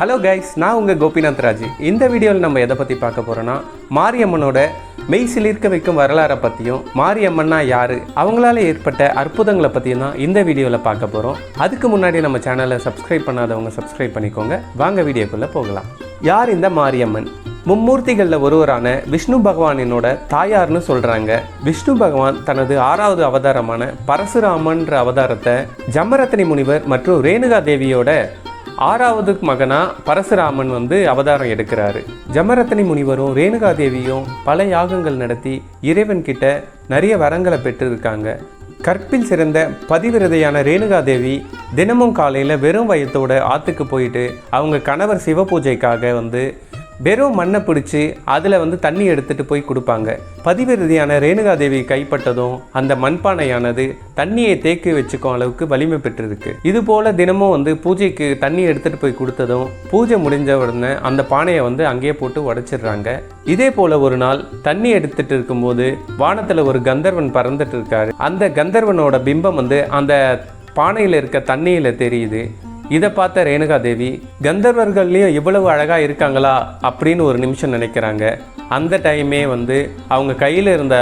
Hello guys நான் உங்கள் கோபிநாத் ராஜ். இந்த வீடியோவில் நம்ம எதை பற்றி பார்க்க போகிறோன்னா மாரியம்மனோட மெய் சிலிர்க்க வைக்கும் வரலாறை பற்றியும் மாரியம்மன்னா யார் அவங்களால ஏற்பட்ட அற்புதங்களை பற்றியும் தான் இந்த வீடியோவில் பார்க்க போகிறோம் அதுக்கு முன்னாடி நம்ம சேனலை சப்ஸ்கிரைப் பண்ணாதவங்க சப்ஸ்கிரைப் பண்ணிக்கோங்க. வாங்க வீடியோக்குள்ளே போகலாம். யார் இந்த மாரியம்மன்? மும்மூர்த்திகளில் ஒருவரான விஷ்ணு பகவானினோட தாயார்னு சொல்கிறாங்க விஷ்ணு பகவான் தனது ஆறாவது அவதாரமான பரசுராமன்ற அவதாரத்தை ஜமரத்தனி முனிவர் மற்றும் ரேணுகா தேவியோட ஆறாவது மகனா பரசுராமன் வந்து அவதாரம் எடுக்கிறாரு. ஜமரத்தனி முனிவரும் ரேணுகா தேவியும் பல யாகங்கள் நடத்தி இறைவன் கிட்ட நிறைய வரங்களை பெற்றிருக்காங்க. கற்பில் சிறந்த பதிவிரதையான ரேணுகா தேவி தினமும் காலையில் வெறும் வயத்தோட ஆற்றுக்கு போயிட்டு அவங்க கணவர் சிவ பூஜைக்காக வந்து வெறும் மண்ணை பிடிச்சி அதில் வந்து தண்ணி எடுத்துட்டு போய் கொடுப்பாங்க. பதிவிரதியான ரேணுகாதேவி கைப்பட்டதும் அந்த மண்பானையானது தண்ணியை தேக்கி வச்சுக்கும் அளவுக்கு வலிமை பெற்றிருக்கு. இது போல் தினமும் வந்து பூஜைக்கு தண்ணி எடுத்துகிட்டு போய் கொடுத்ததும் பூஜை முடிஞ்ச உடனே அந்த பானையை வந்து அங்கேயே போட்டு உடைச்சிடுறாங்க. இதே போல் ஒரு நாள் தண்ணி எடுத்துகிட்டு இருக்கும்போது வானத்தில் ஒரு கந்தர்வன் பறந்துட்டு இருக்காரு. அந்த கந்தர்வனோட பிம்பம் வந்து அந்த பானையில் இருக்க தண்ணியில் தெரியுது. இதை பார்த்த ரேணுகா தேவி கந்தர்வர்கள்லேயும் இவ்வளவு அழகாக இருக்காங்களா? அப்படின்னு ஒரு நிமிஷம் நினைக்கிறாங்க. அந்த டைமே வந்து அவங்க கையில் இருந்த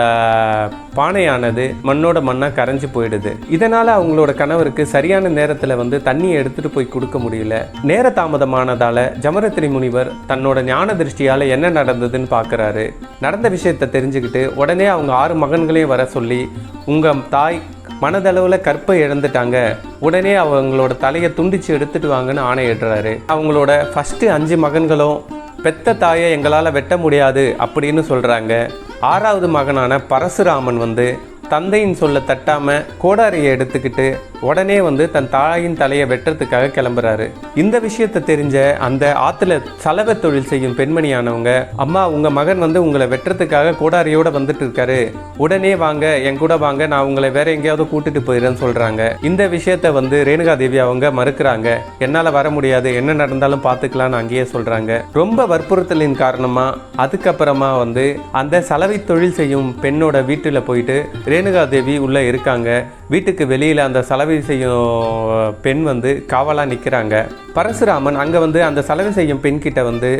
பானையானது மண்ணோட மண்ணாக கரைஞ்சு போயிடுது. இதனால் அவங்களோட கணவருக்கு சரியான நேரத்தில் வந்து தண்ணியை எடுத்துகிட்டு போய் கொடுக்க முடியல. நேர தாமதமானதால் ஜமரத்திரி முனிவர் தன்னோட ஞான திருஷ்டியால் என்ன நடந்ததுன்னு பார்க்குறாரு நடந்த விஷயத்தை தெரிஞ்சுக்கிட்டு உடனே அவங்க ஆறு மகன்களையும் வர சொல்லி உங்கள் தாய் மனதளவில் கற்பை இழந்துட்டாங்க. உடனே அவங்களோட தலையை துண்டிச்சு எடுத்துட்டு வாங்கன்னு ஆணையிடுறாரு அவங்களோட ஃபஸ்ட்டு அஞ்சு மகன்களும் பெத்த தாயை எங்களால் வெட்ட முடியாது அப்படின்னு சொல்கிறாங்க ஆறாவது மகனான பரசுராமன் வந்து தந்தையின் சொல்ல தட்டாம கோடாரியை எடுத்துக்கிட்டு உடனே வந்து தன் தாயின் தலையை வெட்டுறதுக்காக கிளம்புறாரு. இந்த விஷயத்தை தெரிஞ்ச அந்த ஆத்துல சலவை தொழில் செய்யும் பெண்மணியானவங்க அம்மா உங்க மகன் வந்து உங்களை வெட்டுறதுக்காக கோடாரியோட வந்துட்டு இருக்காரு. உடனே வாங்க என் கூட வாங்க நான் உங்களை வேற எங்கேயாவது கூட்டிட்டு போயிடுறேன்னு சொல்றாங்க. இந்த விஷயத்த வந்து ரேணுகா தேவி அவங்க மறுக்கிறாங்க. என்னால வர முடியாது. என்ன நடந்தாலும் பாத்துக்கலாம்னு அங்கேயே சொல்றாங்க. ரொம்ப வற்புறுத்தலின் காரணமா அதுக்கப்புறமா வந்து அந்த சலவை தொழில் செய்யும் பெண்ணோட வீட்டுல போயிட்டு ரேணுகா தேவி உள்ள இருக்காங்க. வீட்டுக்கு வெளியில் அந்த சலவை செய்யும் பெண் வந்து காவலா நிக்கிறாங்க. பரசுராமன் அங்க வந்து அந்த சலவை செய்யும் பெண்கிட்ட வந்து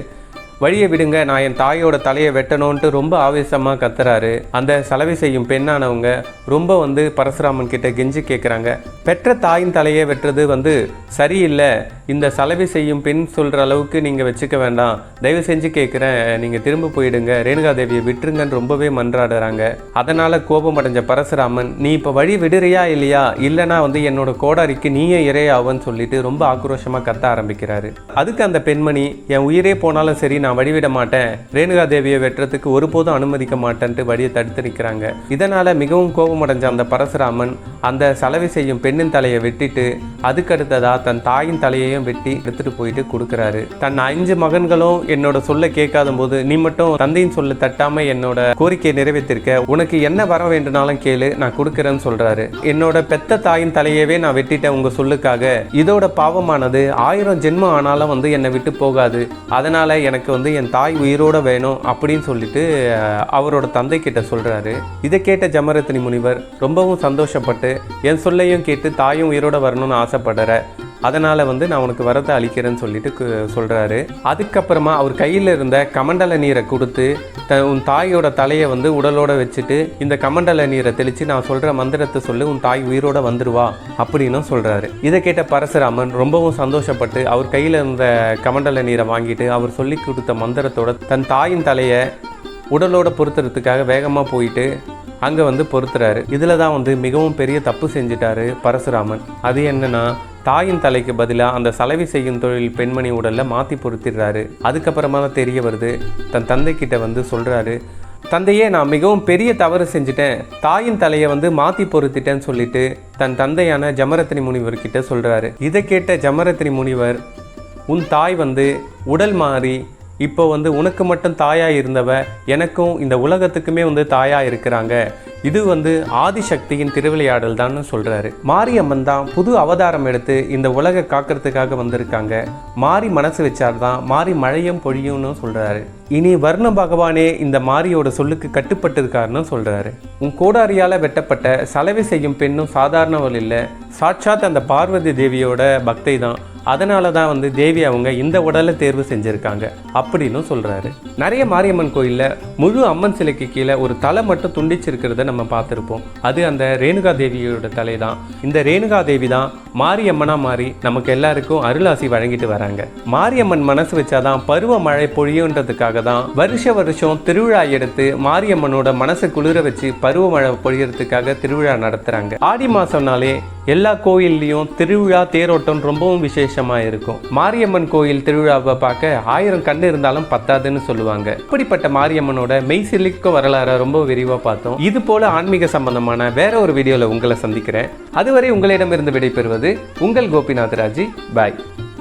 வழியை விடுங்க நான் என் தாயோட தலையை வெட்டணும்ன்ட்டு ரொம்ப ஆவேசமாக கத்துறாரு. அந்த சலவை செய்யும் பெண்ணானவங்க ரொம்ப வந்து பரசுராமன் கிட்ட கெஞ்சி கேட்குறாங்க பெற்ற தாயின் தலையை வெட்டுறது வந்து சரியில்லை. இந்த சலவை செய்யும் பெண் சொல்கிற அளவுக்கு நீங்கள் வச்சுக்க வேண்டாம். தயவு செஞ்சு கேட்குறேன் நீங்கள் திரும்ப போயிடுங்க. ரேணுகாதேவியை விட்டுருங்கன்னு ரொம்பவே மன்றாடுறாங்க. அதனால் கோபம் அடைஞ்ச பரசுராமன் நீ இப்போ வழி விடுறியா இல்லையா? இல்லைனா வந்து என்னோட கோடாரிக்கு நீயே இறையாவன்னு சொல்லிட்டு ரொம்ப ஆக்ரோஷமாக கத்த ஆரம்பிக்கிறாரு. அதுக்கு அந்த பெண்மணி என் உயிரே போனாலும் சரி நான் வழிவிட மாட்டேன். ரேணுகா தேவியை வெட்டுறதுக்கு ஒருபோதும் அனுமதிக்க மாட்டேன்ட்டு வழியை தடுத்து நிற்கிறாங்க இதனால மிகவும் கோபமடைஞ்ச அந்த பரசுராமன் அந்த சலவை செய்யும் பெண்ணின் தலையை வெட்டிட்டு அதுக்கு அடுத்ததா தன் தாயின் தலையையும் வெட்டி எடுத்துட்டு போயிட்டு கொடுக்குறாரு. தன் அஞ்சு மகன்களும் என்னோட சொல்ல கேட்காத போது நீ மட்டும் தந்தையின் சொல்ல தட்டாமல் என்னோட கோரிக்கையை நிறைவேற்றிருக்க உனக்கு என்ன வர வேண்டுனாலும் கேளு நான் கொடுக்குறேன்னு சொல்றாரு. என்னோட பெத்த தாயின் தலையவே நான் வெட்டிட்டேன் உங்க சொல்லுக்காக. இதோட பாவமானது ஆயிரம் ஜென்மம் ஆனாலும் வந்து என்னை விட்டு போகாது. அதனால எனக்கு வந்து என் தாய் உயிரோட வேணும் அப்படின்னு சொல்லிட்டு அவரோட தந்தை கிட்ட சொல்றாரு. இதை கேட்ட ஜமரத்தினி முனிவர் ரொம்பவும் சந்தோஷப்பட்டு என் சொல்லையும் கேட்டு தாயும் உயிரோட வரணும்னு ஆசைப்படுற அதனால் வந்து நான் உனக்கு வரத்தை அழிக்கிறேன்னு சொல்லிட்டு சொல்கிறாரு அதுக்கப்புறமா அவர் கையில் இருந்த கமண்டல நீரை கொடுத்து த உன் தாயோட தலையை வந்து உடலோட வச்சுட்டு இந்த கமண்டல நீரை தெளித்து நான் சொல்கிற மந்திரத்தை சொல்லி உன் தாய் உயிரோட வந்துடுவா அப்படின்னும் சொல்கிறாரு இதை கேட்ட பரசுராமன் ரொம்பவும் சந்தோஷப்பட்டு அவர் கையில் இருந்த கமண்டல நீரை வாங்கிட்டு அவர் சொல்லி கொடுத்த மந்திரத்தோட தன் தாயின் தலையை உடலோட பொருத்துறதுக்காக வேகமாக போயிட்டு அங்கே வந்து பொருத்துறாரு. இதில் தான் வந்து மிகவும் பெரிய தப்பு செஞ்சிட்டாரு பரசுராமன். அது என்னன்னா தாயின் தலைக்கு பதிலாக அந்த சலவை செய்யும் தொழில் பெண்மணி உடலில் மாற்றி பொருத்திடுறாரு அதுக்கப்புறமா தான் தெரிய வருது தன் தந்தைக்கிட்ட வந்து சொல்கிறாரு தந்தையே நான் மிகவும் பெரிய தவறு செஞ்சுட்டேன். தாயின் தலையை வந்து மாற்றி பொருத்திட்டேன்னு சொல்லிட்டு தன் தந்தையான ஜமரத்தினி முனிவர் கிட்ட சொல்கிறாரு இதை கேட்ட ஜமரத்தினி முனிவர் உன் தாய் வந்து உடல் மாறி இப்போ வந்து உனக்கு மட்டும் தாயாக இருந்தவ எனக்கும் இந்த உலகத்துக்குமே வந்து தாயாக இருக்கிறாங்க. இது வந்து ஆதிசக்தியின் திருவிளையாடல் தான் சொல்கிறாரு மாரியம்மன் தான் புது அவதாரம் எடுத்து இந்த உலகை காக்கிறதுக்காக வந்திருக்காங்க. மாறி மனசு வச்சார் தான் மாறி மழையும் பொழியும்னு சொல்கிறாரு இனி வர்ண பகவானே இந்த மாரியோட சொல்லுக்கு கட்டுப்பட்டிருக்காருன்னு சொல்கிறாரு உன் கோடாரியால் வெட்டப்பட்ட சலவை செய்யும் பெண்ணும் சாதாரணவள் இல்லை. சாட்சாத் அந்த பார்வதி தேவியோட பக்தை தான் அதனால தான் வந்து தேவி அவங்க இந்த உடலை தேர்வு செஞ்சுருக்காங்க அப்படின்னு சொல்கிறாரு நிறைய மாரியம்மன் கோயிலில் முழு அம்மன் சிலைக்கு கீழே ஒரு தலை மட்டும் துண்டிச்சிருக்கிறத நம்ம பார்த்துருப்போம். அது அந்த ரேணுகா தேவியோட தலை தான் இந்த ரேணுகா தேவி தான் மாரியம்மனாக மாறி நமக்கு எல்லாருக்கும் அருளாசி வழங்கிட்டு வராங்க. மாரியம்மன் மனசு வச்சாதான் பருவ மழை பொழியுன்றதுக்காக தான் வருஷ வருஷம் திருவிழா எடுத்து மாரியம்மனோட மனசை குளிர வச்சு பருவமழை பொழியறதுக்காக திருவிழா நடத்துகிறாங்க ஆடி மாதம்னாலே எல்லா கோயில்லையும் திருவிழா தேரோட்டம் ரொம்பவும் விசேஷமாக இருக்கும். மாரியம்மன் கோயில் திருவிழாவை பார்க்க ஆயிரம் கண்ணு இருந்தாலும் பத்தாதுன்னு சொல்லுவாங்க. இப்படிப்பட்ட மாரியம்மனோட மெய்சிலிக்க வரலாறை ரொம்ப விரிவாக பார்த்தோம். இது போல ஆன்மீக சம்பந்தமான வேற ஒரு வீடியோவில் உங்களை சந்திக்கிறேன். அதுவரை உங்களிடமிருந்து விடைபெறுவது உங்கள் கோபிநாத் ராஜி. பாய்.